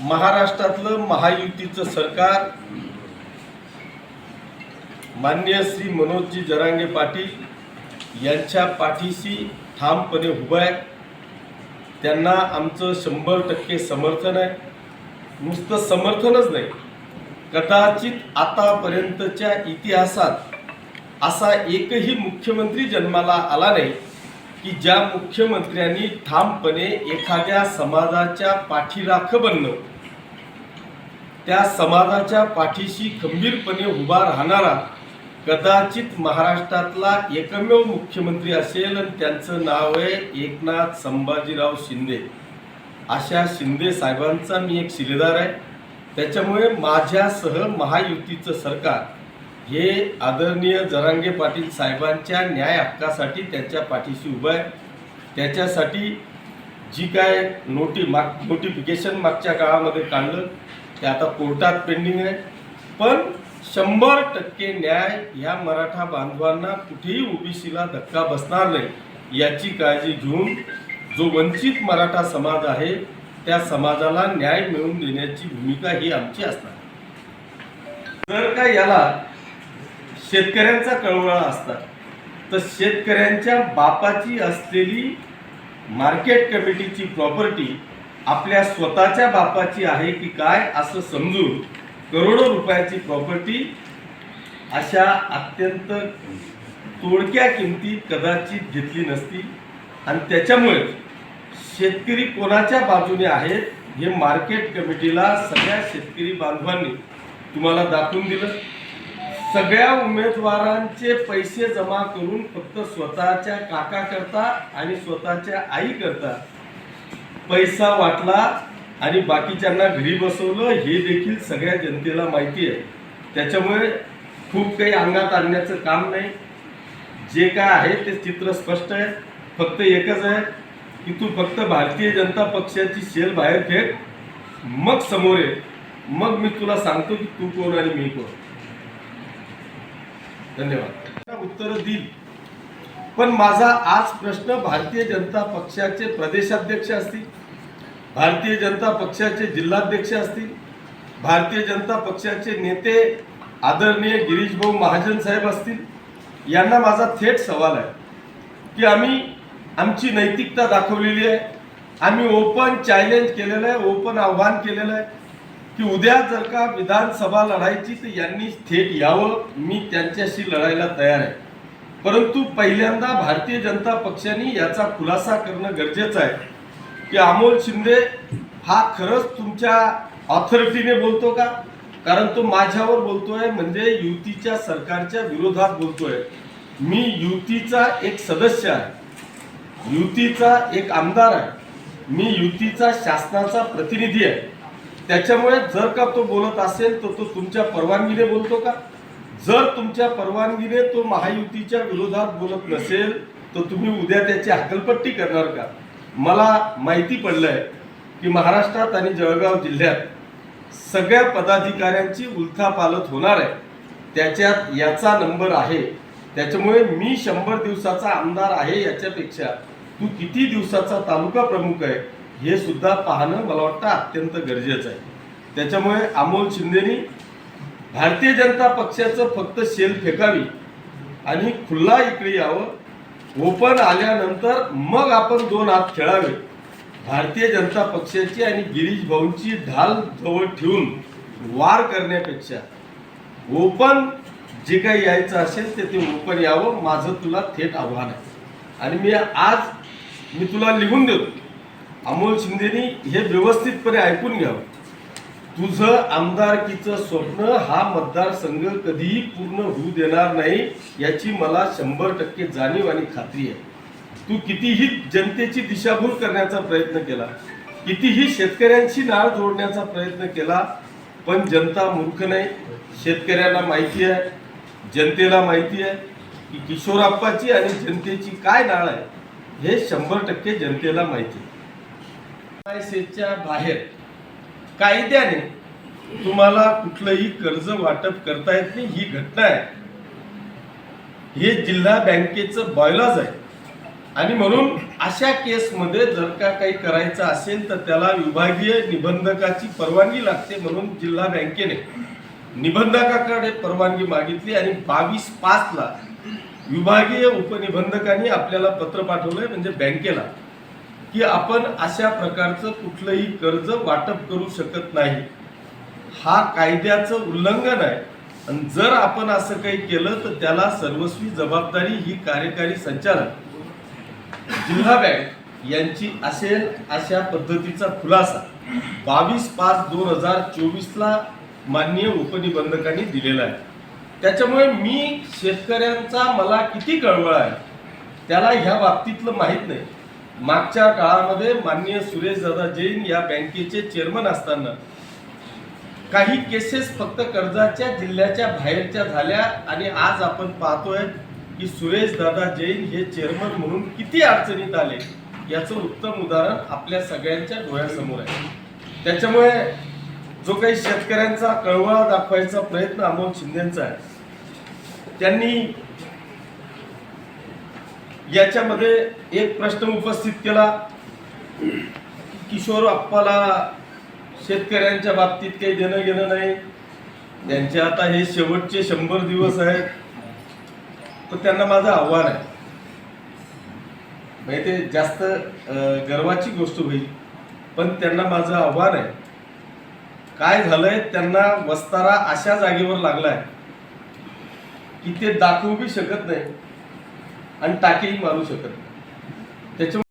महाराष्ट्रातलं महायुतीचं सरकार. मान्य श्री मनोजजी जरांगे पाटील यांच्या पाठीशी ठामपणे उभं आहे. त्यांना आमचं शंभर टक्के समर्थन आहे. नुसतं समर्थनच नाही. कदाचित आतापर्यंतच्या इतिहासात असा एकही मुख्यमंत्री जन्माला आला नाही. की ज्या मुख्यमंत्र्यांनी ठामपणे एखाद्या समाजाच्या पाठीराख बनणं त्या समाजाच्या पाठीशी खंबीरपणे उभा राहणारा कदाचित महाराष्ट्रातला एकमेव मुख्यमंत्री असेल आणि त्यांचं नाव आहे एकनाथ संभाजीराव शिंदे. अशा शिंदे साहेबांचा मी एक शिलेदार आहे. त्याच्यामुळे माझ्यासह महायुतीचं सरकार हे आदरणीय जरांगे पाटील साहेबांच्या न्याय हक्कासाठी त्यांच्या पाठीशी उभं आहे. त्याच्यासाठी जी काय नोटी माग नोटिफिकेशन मागच्या काळामध्ये काढलं ते आता कोर्टात पेंडिंग आहे. पण शंभर टक्के न्याय ह्या मराठा बांधवांना कुठेही ओबीसीला धक्का बसणार नाही याची काळजी घेऊन जो वंचित मराठा समाज आहे त्या समाजाला न्याय मिळवून देण्याची भूमिका ही आमची असणार. जर का याला शेतकऱ्यांचा कळवळा असतात. तर शेतकऱ्यांच्या बापाची असलेली मार्केट कमिटीची प्रॉपर्टी आपल्या स्वतःच्या बापाची आहे की काय असं समजून करोडो रुपयाची प्रॉपर्टी अशा अत्यंत तोडक्या किमतीत कदाचित घेतली नसती. आणि त्याच्यामुळे शेतकरी कोणाच्या बाजूने आहेत हे मार्केट कमिटीला सगळ्या शेतकरी बांधवांनी तुम्हाला दाखवून दिलं. सगळ्या उमेदवारांचे पैसे जमा करून फक्त स्वतःच्या काका करता आणि स्वतःच्या आई करता. पैसा वाटला आणि बाकीच्यांना घरी बसवलं हे देखील सगळ्या जनतेला माहिती आहे. त्याच्यामुळे खूप काही अंगात आणण्याचं काम नाही. जे काय आहे ते चित्र स्पष्ट आहे. फक्त एकच आहे की तू फक्त भारतीय जनता पक्षाची शेल बाहेर फेक. मग समोर ये. मग मी तुला सांगतो की तू कोण आणि मी कोण. धन्यवाद. उत्तर देईल. पण माझा आज प्रश्न भारतीय जनता पक्षाचे प्रदेशाध्यक्ष असतील भारतीय जनता पक्षाचे जिल्हाध्यक्ष असतील भारतीय जनता पक्षाचे नेते आदरणीय गिरीशभाऊ महाजन साहेब असतील यांना माझा थेट सवाल आहे की आम्ही आमची नैतिकता दाखवलेली आहे आम्ही ओपन चॅलेंज केलेलं आहे ओपन आव्हान केलेलं आहे की उद्या जर का विधानसभा लढायची तर यांनी थेट यावं मी त्यांच्याशी लढायला तयार आहे. परंतु पहिल्यांदा भारतीय जनता पक्षाने याचा खुलासा करणं गरजेचं आहे. की अमोल शिंदे हा खरंच तुमच्या ऑथॉरिटीने बोलतो का? कारण तो माझ्यावर बोलतोय म्हणजे युतीच्या सरकारच्या विरोधात बोलतोय. मी युतीचा एक सदस्य आहे. युतीचा एक आमदार आहे. मी युतीचा शासनाचा प्रतिनिधी आहे. त्याच्यामुळे जर का तो बोलत असेल तर तो तुमच्या परवानगीने बोलतो का? जर तुमच्या परवानगीने तो महायुतीच्या विरोधात बोलत नसेल तर तुम्ही उद्या त्याची हकलपट्टी करणार का? मला माहिती पडलंय की महाराष्ट्रात आणि जळगाव जिल्ह्यात सगळ्या पदाधिकाऱ्यांची उलथापालत होणार आहे. त्याच्यात याचा नंबर आहे. त्याच्यामुळे मी शंभर दिवसाचा आमदार आहे याच्यापेक्षा तू किती दिवसाचा तालुका प्रमुख आहे? हे सुद्धा पाहणं मला वाटतं अत्यंत गरजेचं आहे. त्याच्यामुळे अमोल शिंदेनी भारतीय जनता पक्षाचं फक्त शेल फेकावी आणि खुल्ला इकडे यावं. ओपन आल्यानंतर मग आपण दोन हात खेळावे. भारतीय जनता पक्षाची आणि गिरीश भाऊंची ढाल जवळ ठेवून वार करण्यापेक्षा ओपन जे काही यायचं असेल ते ते ओपन यावं. माझं तुला थेट आव्हान आहे. आणि मी आज मी तुला लिहून देतो. अमोल शिंदेनी हे व्यवस्थितपणे ऐकून घ्यावं. तुझं आमदारकीचं स्वप्न हा मतदारसंघ कधीही पूर्ण होऊ देणार नाही याची मला शंभर टक्के जाणीव आणि खात्री आहे. तू कितीही जनतेची दिशाभूल करण्याचा प्रयत्न केला कितीही शेतकऱ्यांची नाळ जोडण्याचा प्रयत्न केला पण जनता मूर्ख नाही. शेतकऱ्यांना माहिती आहे जनतेला माहिती आहे की किशोराप्पाची आणि जनतेची काय नाळ आहे हे शंभर टक्के जनतेला माहिती आहे. ICSच्या बाहेर. कायद्याने तुम्हाला कुठलंही कर्ज वाटप करता येत नाही ही घटना आहे. हे जिल्हा बँकेचं बॉयलॉज आहे. आणि म्हणून अशा केसमध्ये जर का काही करायचं असेल तर त्याला विभागीय निबंधकाची परवानगी लागते म्हणून जिल्हा बँकेने निबंधकाकडे परवानगी मागितली आणि बावीस पाचला विभागीय उपनिबंधकांनी आपल्याला पत्र पाठवलंय म्हणजे बँकेला. की आपण अशा प्रकारचं कुठलंही कर्ज वाटप करू शकत नाही. हा कायद्याचं उल्लंघन आहे. आणि जर आपण असं काही केलं तर त्याला सर्वस्वी जबाबदारी ही कार्यकारी संचालक जिल्हा बँक यांची असेल अशा पद्धतीचा खुलासा बावीस पाच दोन हजार चोवीसला माननीय उपनिबंधकांनी दिलेला आहे. त्याच्यामुळे मी शेतकऱ्यांचा मला किती कळवळ आहे त्याला ह्या बाबतीतलं माहीत नाही. मागच्या काळामध्ये माननीय सुरेश दादा जैन या बँकेचे चेअरमन असताना काही केसेस फक्त कर्जाच्या जिल्ह्याच्या बाहेरच्या झाल्या आणि आज आपण पाहतोय की सुरेश दादा जैन हे चेअरमन म्हणून किती अडचणीत आले याचं उत्तम उदाहरण आपल्या सगळ्यांच्या डोळ्यासमोर आहे. त्याच्यामुळे जो काही शेतकऱ्यांचा कळवळा दाखवायचा प्रयत्न अमोल शिंदेचा आहे त्यांनी याच्यामध्ये एक प्रश्न उपस्थित केला. किशोर आप्पाला शेतकऱ्यांच्या बाबतीत काही देणं घेणं नाही. त्यांचे आता हे शेवटचे शंभर दिवस आहेत. तर त्यांना माझं आव्हान आहे. म्हणजे ते जास्त गर्वाची गोष्ट होईल पण त्यांना माझं आव्हान आहे. काय झालंय त्यांना वस्तारा अशा जागेवर लागलाय की ते दाखवू बी शकत नाही. आणि टाकेही मारू शकत नाही. त्याच्यामुळे